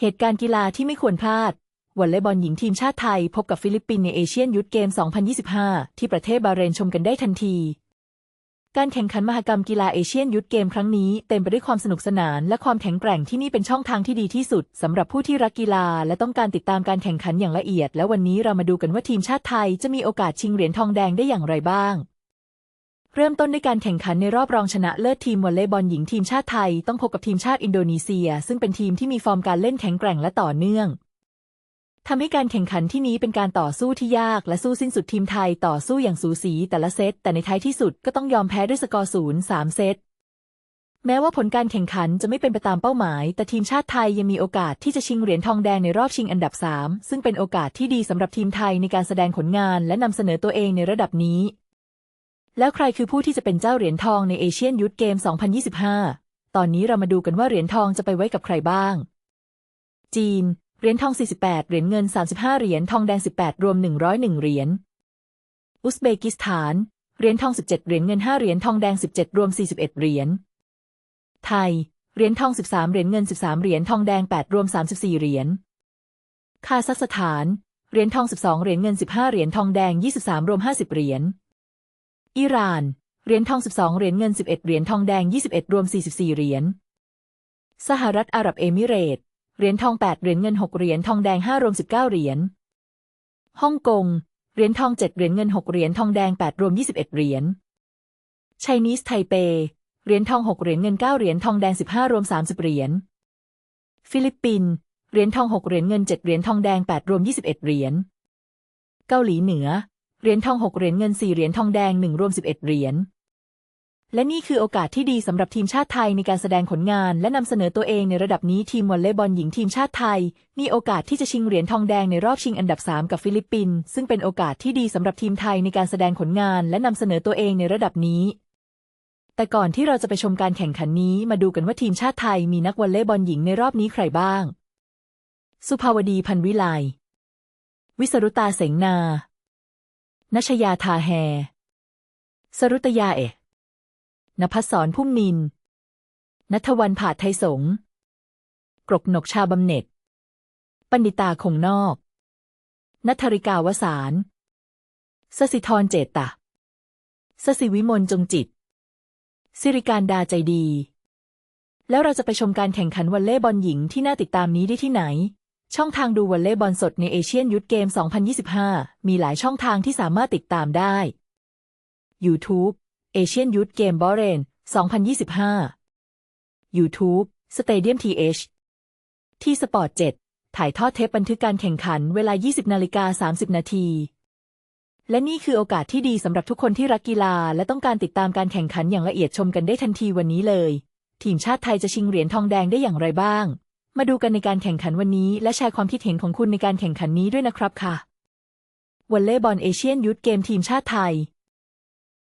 เหตุการณ์กีฬาที่ไม่ควรพลาดวอลเลย์บอลหญิงทีมชาติไทย พบกับฟิลิปปินส์ในเอเชียนยูทเกม 2025 ที่ประเทศบาเรนชมกันได้ทันที การแข่งขันมหกรรมกีฬาเอเชียนยูทเกมครั้งนี้เต็มไปด้วยความสนุกสนานและความแข็งแกร่งที่นี่เป็นช่องทางที่ดีที่สุดสำหรับผู้ที่รักกีฬา และต้องการติดตามการแข่งขันอย่างละเอียด และวันนี้เรามาดูกันว่าทีมชาติไทยจะมีโอกาสชิงเหรียญทองแดงได้อย่างไรบ้าง เริ่มต้นด้วยการแข่งขันในรอบรองชนะเลิศทีมวอลเลย์บอลหญิงทีมชาติไทย ต้องพบกับทีมชาติอินโดนีเซีย ซึ่งเป็นทีมที่มีฟอร์มการเล่นแข็งแกร่งและต่อเนื่องทำให้การแข่งขันที่นี้เป็นการต่อสู้ที่ยากและสู้สิ้นสุดทีมไทยต่อสู้อย่างสูสีแต่ละเซต แต่ในท้ายที่สุดก็ต้องยอมแพ้ด้วยสกอร์ศูนย์สามเซต แม้ว่าผลการแข่งขันจะไม่เป็นไปตามเป้าหมาย แต่ทีมชาติไทยยังมีโอกาสที่จะชิงเหรียญทองแดงในรอบชิงอันดับสามซึ่งเป็นโอกาสที่ดีสำหรับทีมไทยในการแสดงผลงานและนำเสนอตัวเองในระดับนี้ แล้วใครคือผู้ที่จะเป็นเจ้าเหรียญทองในเอเชียนยูทเกม 2025 ตอนนี้เรามาดูกันว่าเหรียญทองจะไปไว้กับใครบ้าง จีน เหรียญทอง 48 เหรียญเงิน 35 เหรียญทองแดง 18 รวม 101 เหรียญ อุซเบกิสถาน เหรียญทอง 17 เหรียญเงิน 5 เหรียญทองแดง 17 รวม 41 เหรียญ ไทย เหรียญทอง 13 เหรียญเงิน 13 เหรียญทองแดง 8 รวม 34 เหรียญ คาซัคสถาน เหรียญทอง 12 เหรียญเงิน 15 เหรียญทองแดง 23 รวม 50 เหรียญ อิหร่าน เหรียญทอง 12 เหรียญเงิน 11 เหรียญทองแดง 21 รวม 44 เหรียญ สหรัฐอาหรับเอมิเรต เหรียญทอง 8 เหรียญเงิน 6 เหรียญทองแดง 5 รวม 19 เหรียญ ฮ่องกง เหรียญทอง 7 เหรียญเงิน 6 เหรียญทองแดง 8 รวม 21 เหรียญไชนีสไทเป เหรียญทอง 6 เหรียญเงิน 9 เหรียญทองแดง 15 รวม 30 เหรียญ ฟิลิปปินส์ เหรียญทอง 6 เหรียญเงิน 7 เหรียญทองแดง 8 รวม 21 เหรียญ เกาหลีเหนือ เหรียญทอง 6 เหรียญเงิน 4 เหรียญทองแดง 1 รวม 11 เหรียญ และนี่คือโอกาสที่ดีสำหรับทีมชาติไทยในการแสดงผลงาน และนำเสนอตัวเองในระดับนี้ทีมวอลเลย์บอลหญิงทีมชาติไทย มีโอกาสที่จะชิงเหรียญทองแดงในรอบชิงอันดับ 3 กับฟิลิปปินส์ซึ่งเป็นโอกาสที่ดีสำหรับทีมไทยในการแสดงผลงาน และนำเสนอตัวเองในระดับนี้ แต่ก่อนที่เราจะไปชมการแข่งขันนี้มาดูกันว่าทีมชาติไทยมีนักวอลเลย์บอลหญิงในรอบนี้ใครบ้าง สุภาวดีพันวิไลวิสรุตาเสงนา นัชยาทาแฮ สรุตยาเอะนภัสสรพุ่มนิน นัทวันผาดไทยสง กรกหนกชาบำเหน็จปันดิตาคงนอก นัทริกาวสาร สสิธรเจตตะ สสิวิมลจงจิต สิริการดาใจดี แล้วเราจะไปชมการแข่งขันวอลเลย์บอลหญิงที่น่าติดตามนี้ได้ที่ไหน ช่องทางดูวอลเลย์บอลสดในเอเชียนยูทเกม 2025 มีหลายช่องทางที่สามารถติดตามได้ YouTube เอเชียนยูทเกมบอเรน 2025 YouTube Stadium TH ที่สปอร์ต7ถ่ายทอดเทปบันทึกการแข่งขันเวลา 20 นาฬิกา 30 นาที และนี่คือโอกาสที่ดีสำหรับทุกคนที่รักกีฬา และต้องการติดตามการแข่งขันอย่างละเอียดชมกันได้ทันทีวันนี้เลย ทีมชาติไทยจะชิงเหรียญทองแดงได้อย่างไรบ้าง มาดูกันในการแข่งขันวันนี้ และแชร์ความคิดเห็นของคุณในการแข่งขันนี้ด้วยนะครับค่ะวอลเลย์บอลเอเชียนยูทเกมทีมชาติไทย